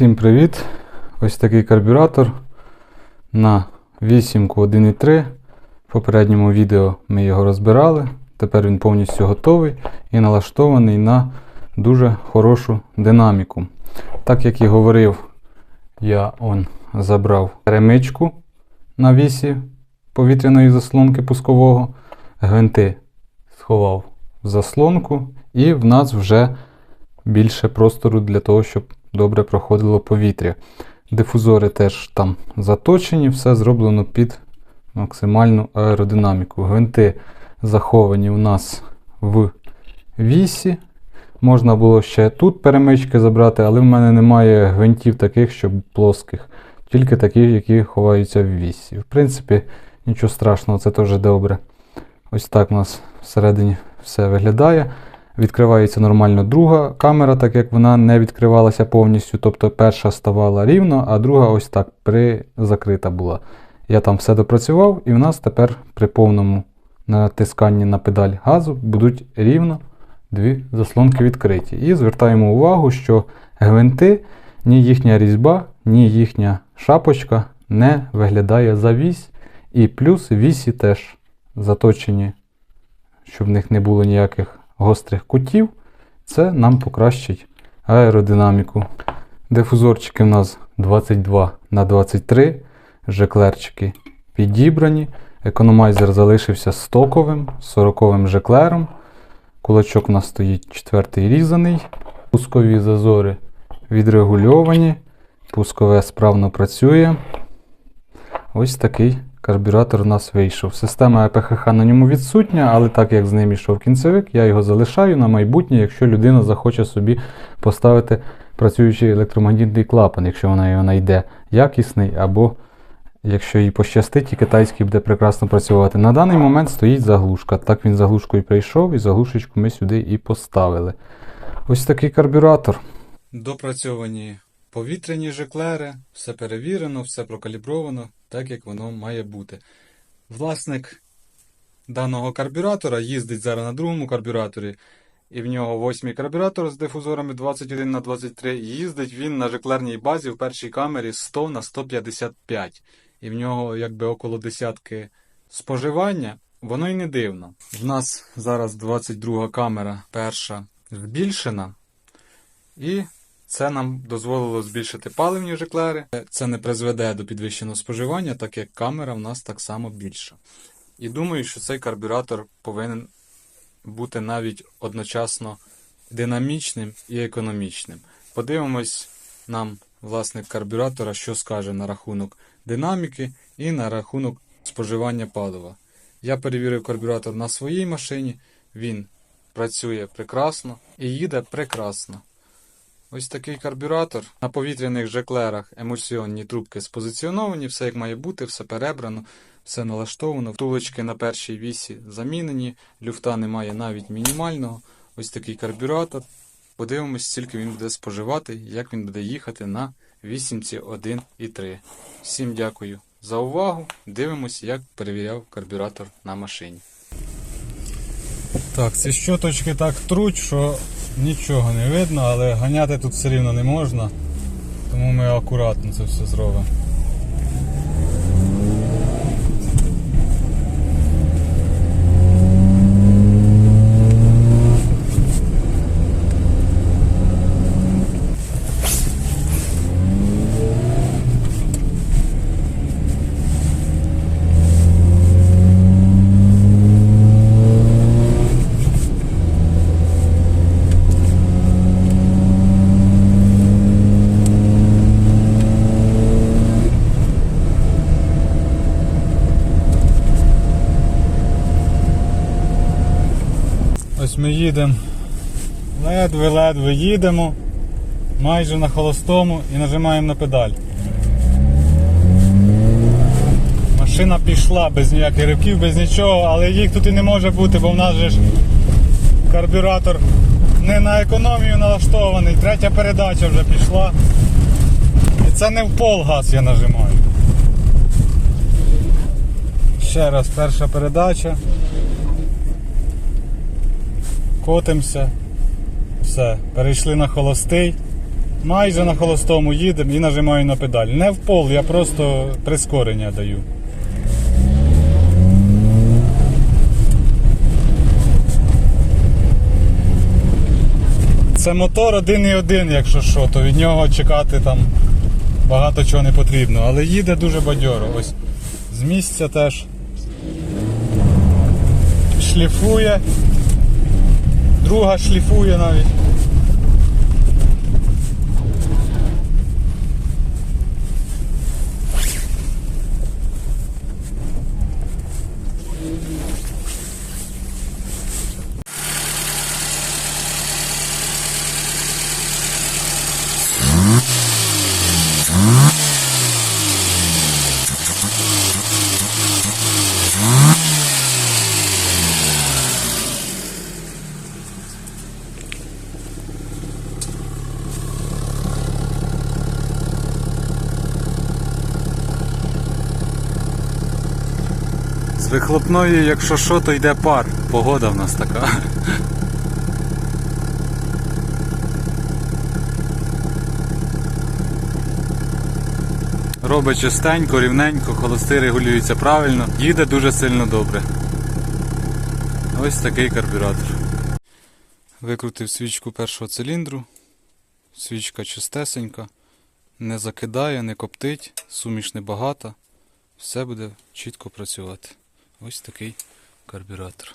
Всім привіт! Ось такий карбюратор на 8 1.3. В попередньому відео ми його розбирали. Тепер він повністю готовий і налаштований на дуже хорошу динаміку. Так як і говорив, я он забрав перемичку на вісі повітряної заслонки пускового, гвинти сховав в заслонку, і в нас вже більше простору для того, щоб добре проходило повітря. Дифузори теж там заточені, все зроблено під максимальну аеродинаміку. Гвинти заховані у нас в вісі. Можна було ще тут перемички забрати, але в мене немає гвинтів таких, щоб плоских, тільки такі, які ховаються в вісі. В принципі, нічого страшного, це теж добре. Ось так у нас всередині все виглядає. Відкривається нормально друга камера, так як вона не відкривалася повністю. Тобто перша ставала рівно, а друга ось так призакрита була. Я там все допрацював, і в нас тепер при повному натисканні на педаль газу будуть рівно дві заслонки відкриті. І звертаємо увагу, що гвинти, ні їхня різьба, ні їхня шапочка не виглядає за вісь. І плюс вісі теж заточені, щоб в них не було ніяких гострих кутів, це нам покращить аеродинаміку. Дифузорчики у нас 22 на 23 жеклерчики підібрані. Економайзер залишився стоковим, 40 жеклером. Кулачок у нас стоїть четвертий різаний. Пускові зазори відрегульовані. Пускове справно працює. Ось такий карбюратор у нас вийшов. Система ЕПХХ на ньому відсутня, але так як з ним йшов кінцевик, я його залишаю на майбутнє, якщо людина захоче собі поставити працюючий електромагнітний клапан, якщо вона його знайде якісний, або якщо їй пощастить, і китайський буде прекрасно працювати. На даний момент стоїть заглушка. Так він заглушкою прийшов, і заглушечку ми сюди і поставили. Ось такий карбюратор. Допрацьовані повітряні жеклери, все перевірено, все прокалібровано, так як воно має бути. Власник даного карбюратора їздить зараз на другому карбюраторі, і в нього восьмий карбюратор з дифузорами 21 на 23 Їздить він на жеклерній базі в першій камері 100 на 155. І в нього якби около десятки споживання. Воно й не дивно. В нас зараз 22 камера перша збільшена. І це нам дозволило збільшити паливні жеклери. Це не призведе до підвищеного споживання, так як камера в нас так само більша. І думаю, що цей карбюратор повинен бути навіть одночасно динамічним і економічним. Подивимось нам власник карбюратора, що скаже на рахунок динаміки і на рахунок споживання палива. Я перевірив карбюратор на своїй машині, він працює прекрасно і їде прекрасно. Ось такий карбюратор. На повітряних жеклерах емульсіонні трубки спозиціоновані, все як має бути, все перебрано, все налаштовано. Втулочки на першій вісі замінені, люфта немає навіть мінімального. Ось такий карбюратор. Подивимось, скільки він буде споживати, як він буде їхати на вісімці 1 і 3. Всім дякую за увагу. Дивимось, як перевіряв карбюратор на машині. Так, ці щоточки так труть, що нічого не видно, але ганяти тут все рівно не можна. Тому ми акуратно це все зробимо. Ось ми їдемо. Ледве-ледве їдемо. Майже на холостому і нажимаємо на педаль. Машина пішла без ніяких ривків, без нічого, але їх тут і не може бути, бо в нас же ж карбюратор не на економію налаштований. Третя передача вже пішла. І це не в пол газ я нажимаю. Ще раз, перша передача. Котимося. Все, перейшли на холостий. майже на холостому їдемо і нажимаю на педаль. Не в пол, я просто прискорення даю. Це мотор 1.1, якщо що, то від нього чекати там багато чого не потрібно. Але їде дуже бадьоро. Ось з місця теж шліфує. Друга шліфує навіть. Вихлопної, якщо що, то йде пар. Погода в нас така. Робить чистенько, рівненько, холости регулюються правильно, їде дуже сильно добре. Ось такий карбюратор. Викрутив свічку першого циліндру. Свічка чистесенька, не закидає, не коптить, суміш небагата. Все буде чітко працювати. Ось такий карбюратор.